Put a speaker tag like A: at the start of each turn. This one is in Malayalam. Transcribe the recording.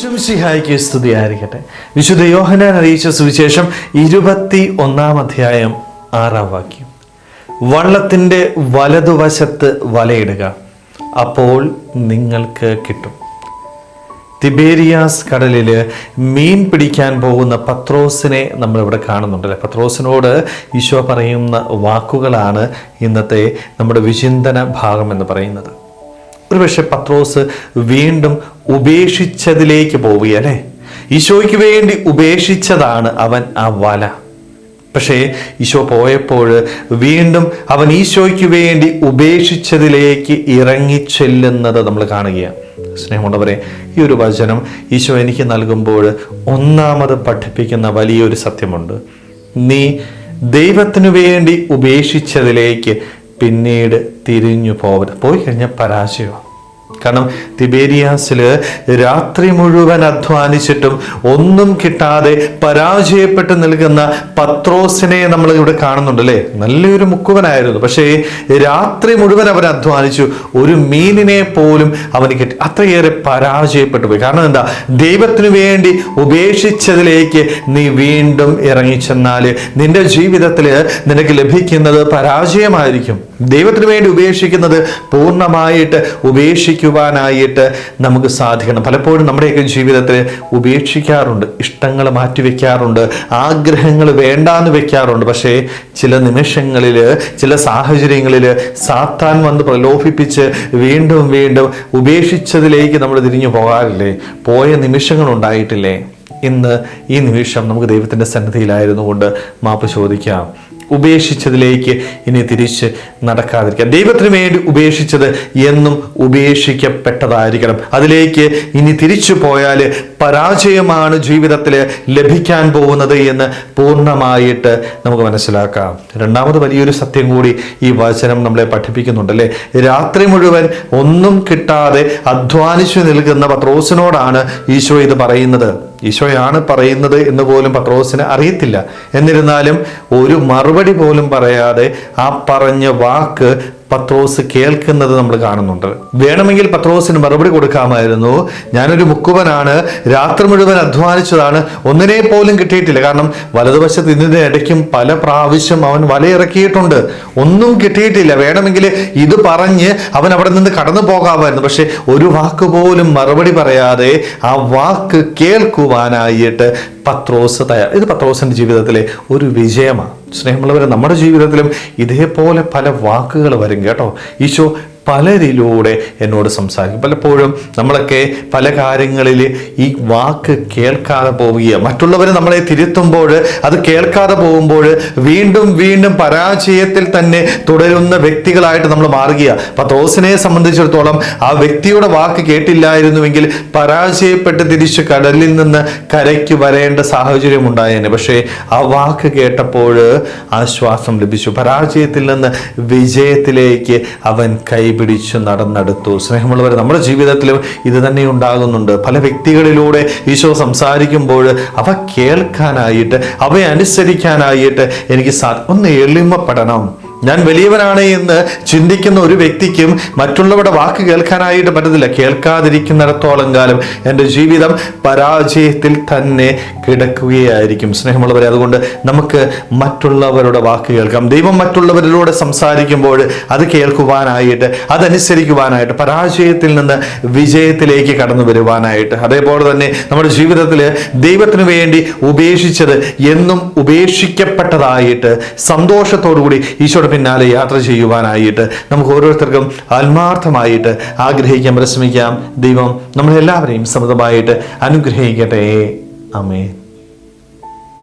A: ഈശ്വംസിഹായിക്ക് സ്തുതിയായിരിക്കട്ടെ. വിശുദ്ധ യോഹനാൻ അറിയിച്ച സുവിശേഷം ഇരുപത്തി ഒന്നാം അധ്യായം ആറാം വാക്യം. വള്ളത്തിന്റെ വലതുവശത്ത് വലയിടുക അപ്പോൾ നിങ്ങൾക്ക് കിട്ടും. തിബേരിയാസ് കടലിൽ മീൻ പിടിക്കാൻ പോകുന്ന പത്രോസിനെ നമ്മളിവിടെ കാണുന്നുണ്ടല്ലേ പത്രോസിനോട് ഈശോ പറയുന്ന വാക്കുകളാണ് ഇന്നത്തെ നമ്മുടെ വിചിന്തന ഭാഗം എന്ന് പറയുന്നത്. ഒരുപക്ഷെ പത്രോസ് വീണ്ടും ഉപേക്ഷിച്ചതിലേക്ക് പോവുകയല്ലേ? ഈശോയ്ക്ക് വേണ്ടി ഉപേക്ഷിച്ചതാണ് അവൻ ആ വല. പക്ഷേ ഈശോ പോയപ്പോൾ വീണ്ടും അവൻ ഈശോയ്ക്ക് വേണ്ടി ഉപേക്ഷിച്ചതിലേക്ക് ഇറങ്ങിച്ചെല്ലുന്നത് നമ്മൾ കാണുകയാണ്. സ്നേഹമുള്ളവരെ ഈ ഒരു വചനം ഈശോ എനിക്ക് നൽകുമ്പോൾ ഒന്നാമത് പഠിപ്പിക്കുന്ന വലിയൊരു സത്യമുണ്ട്. നീ ദൈവത്തിനു വേണ്ടി ഉപേക്ഷിച്ചതിലേക്ക് പിന്നീട് തിരിഞ്ഞു പോകരുത് പോയി കഴിഞ്ഞാൽ പരാജയമാണ് കാരണം തിബേരിയാസിൽ രാത്രി മുഴുവൻ അധ്വാനിച്ചിട്ടും ഒന്നും കിട്ടാതെ പരാജയപ്പെട്ട് നിൽക്കുന്ന പത്രോസിനെ നമ്മൾ ഇവിടെ കാണുന്നുണ്ട് അല്ലേ നല്ലൊരു മുക്കുവനായിരുന്നു. പക്ഷേ രാത്രി മുഴുവൻ അവൻ അധ്വാനിച്ചു. ഒരു മീനിനെ പോലും അവന് കിട്ടി. അത്രയേറെ പരാജയപ്പെട്ടു പോയി. കാരണം എന്താ? ദൈവത്തിനു വേണ്ടി ഉപേക്ഷിച്ചതിലേക്ക് നീ വീണ്ടും ഇറങ്ങിച്ചെന്നാൽ നിന്റെ ജീവിതത്തിൽ നിനക്ക് ലഭിക്കുന്നത് പരാജയമായിരിക്കും. ദൈവത്തിനു വേണ്ടി ഉപേക്ഷിക്കുന്നത് പൂർണമായിട്ട് ഉപേക്ഷിക്കുവാനായിട്ട് നമുക്ക് സാധിക്കണം. പലപ്പോഴും നമ്മുടെയൊക്കെ ജീവിതത്തിൽ ഉപേക്ഷിക്കാറുണ്ട് ഇഷ്ടങ്ങൾ മാറ്റിവെക്കാറുണ്ട് ആഗ്രഹങ്ങൾ വേണ്ടാന്ന് വെക്കാറുണ്ട്. പക്ഷേ ചില നിമിഷങ്ങളിൽ ചില സാഹചര്യങ്ങളിൽ സാത്താൻ വന്ന് പ്രലോഭിപ്പിച്ച് വീണ്ടും വീണ്ടും ഉപേക്ഷിച്ചതിലേക്ക് നമ്മൾ തിരിഞ്ഞു പോകാറില്ലേ? പോയ നിമിഷങ്ങൾ ഉണ്ടായിട്ടില്ലേ? ഇന്ന് ഈ നിമിഷം നമുക്ക് ദൈവത്തിന്റെ സന്നിധിയിലായിരുന്നു കൊണ്ട് മാപ്പ് ചോദിക്കാം. ഉപേക്ഷിച്ചതിലേക്ക് ഇനി തിരിച്ച് നടക്കാതിരിക്കാം. ദൈവത്തിന് വേണ്ടി ഉപേക്ഷിച്ചത് എന്നും ഉപേക്ഷിക്കപ്പെട്ടതായിരിക്കണം. അതിലേക്ക് ഇനി തിരിച്ചു പോയാൽ പരാജയമാണ് ജീവിതത്തിൽ ലഭിക്കാൻ പോകുന്നത് എന്ന് പൂർണമായിട്ട് നമുക്ക് മനസ്സിലാക്കാം. രണ്ടാമത് വലിയൊരു സത്യം കൂടി ഈ വചനം നമ്മളെ പഠിപ്പിക്കുന്നുണ്ടല്ലേ രാത്രി മുഴുവൻ ഒന്നും കിട്ടാതെ അധ്വാനിച്ചു നിൽക്കുന്ന പത്രോസിനോടാണ് ഈശോ ഇത് പറയുന്നത്. ഈശോയാണ് പറയുന്നത് എന്ന് പോലും പത്രോസിന് അറിയത്തില്ല. എന്നിരുന്നാലും ഒരു മറുപടി പോലും പറയാതെ ആ പറഞ്ഞ വാക്ക് പത്രോസ് കേൾക്കുന്നത് നമ്മൾ കാണുന്നുണ്ട്. വേണമെങ്കിൽ പത്രോസിന് മറുപടി കൊടുക്കാമായിരുന്നു. ഞാനൊരു മുക്കുവനാണ്. രാത്രി മുഴുവൻ അധ്വാനിച്ചതാണ്. ഒന്നിനെ പോലും കിട്ടിയിട്ടില്ല. കാരണം വലതുവശത്ത് ഇതിന്റെ ഇടയ്ക്കും പല പ്രാവശ്യം അവൻ വലയിറക്കിയിട്ടുണ്ട്. ഒന്നും കിട്ടിയിട്ടില്ല. വേണമെങ്കിൽ ഇത് പറഞ്ഞ് അവൻ അവിടെ നിന്ന് കടന്നു പോകാമായിരുന്നു. പക്ഷെ ഒരു വാക്ക് പോലും മറുപടി പറയാതെ ആ വാക്ക് കേൾക്കുവാനായിട്ട് പത്രോസ് തയ്യാർ ഇത് പത്രോസിന്റെ ജീവിതത്തിലെ ഒരു വിജയമാണ്. സ്നേഹമുള്ളവരെ നമ്മുടെ ജീവിതത്തിലും ഇതേപോലെ പല വാക്കുകൾ വരും കേട്ടോ. ഈശോ പലരിലൂടെ എന്നോട് സംസാരിക്കും. പലപ്പോഴും നമ്മളൊക്കെ പല കാര്യങ്ങളിൽ ഈ വാക്ക് കേൾക്കാതെ പോവുകയാണ്. മറ്റുള്ളവർ നമ്മളെ തിരുത്തുമ്പോൾ അത് കേൾക്കാതെ പോകുമ്പോൾ വീണ്ടും വീണ്ടും പരാജയത്തിൽ തന്നെ തുടരുന്ന വ്യക്തികളായിട്ട് നമ്മൾ മാറുകയാണ്. തോസിനെ സംബന്ധിച്ചിടത്തോളം ആ വ്യക്തിയുടെ വാക്ക് കേട്ടില്ലായിരുന്നുവെങ്കിൽ പരാജയപ്പെട്ട് തിരിച്ച് കടലിൽ നിന്ന് കരയ്ക്ക് വരേണ്ട സാഹചര്യം ഉണ്ടായേനെ. പക്ഷേ ആ വാക്ക് കേട്ടപ്പോൾ ആശ്വാസം ലഭിച്ചു. പരാജയത്തിൽ നിന്ന് വിജയത്തിലേക്ക് അവൻ കൈപിടിച്ച് നടന്നെടുത്തു. സ്നേഹമുള്ളവർ നമ്മുടെ ജീവിതത്തിലും ഇത് തന്നെ ഉണ്ടാകുന്നുണ്ട്. പല വ്യക്തികളിലൂടെ ഈശോ സംസാരിക്കുമ്പോൾ അവ കേൾക്കാനായിട്ട് അവയെ അനുസരിക്കാനായിട്ട് എനിക്ക് ഒന്ന് എളിമപ്പെടണം. ഞാൻ വലിയവനാണ് എന്ന് ചിന്തിക്കുന്ന ഒരു വ്യക്തിക്കും മറ്റുള്ളവരുടെ വാക്ക് കേൾക്കാനായിട്ട് പറ്റത്തില്ല. കേൾക്കാതിരിക്കുന്നിടത്തോളം കാലം എന്റെ ജീവിതം പരാജയത്തിൽ തന്നെ കിടക്കുകയായിരിക്കും. സ്നേഹമുള്ളവരെ അതുകൊണ്ട് നമുക്ക് മറ്റുള്ളവരുടെ വാക്ക് കേൾക്കാം. ദൈവം മറ്റുള്ളവരിലൂടെ സംസാരിക്കുമ്പോൾ അത് കേൾക്കുവാനായിട്ട് അതനുസരിക്കുവാനായിട്ട് പരാജയത്തിൽ നിന്ന് വിജയത്തിലേക്ക് കടന്നു വരുവാനായിട്ട്. അതേപോലെ തന്നെ നമ്മുടെ ജീവിതത്തിൽ ദൈവത്തിന് വേണ്ടി ഉപേക്ഷിച്ചത് എന്നും ഉപേക്ഷിക്കപ്പെട്ടതായിട്ട് സന്തോഷത്തോടു കൂടി ഈശോയുടെ പിന്നാലെ യാത്ര ചെയ്യുവാനായിട്ട് നമുക്ക് ഓരോരുത്തർക്കും ആത്മാർത്ഥമായിട്ട് ആഗ്രഹിക്കാം പരിശ്രമിക്കാം ദൈവം നമ്മളെല്ലാവരെയും സമൃദ്ധമായിട്ട് അനുഗ്രഹിക്കട്ടെ. അമേ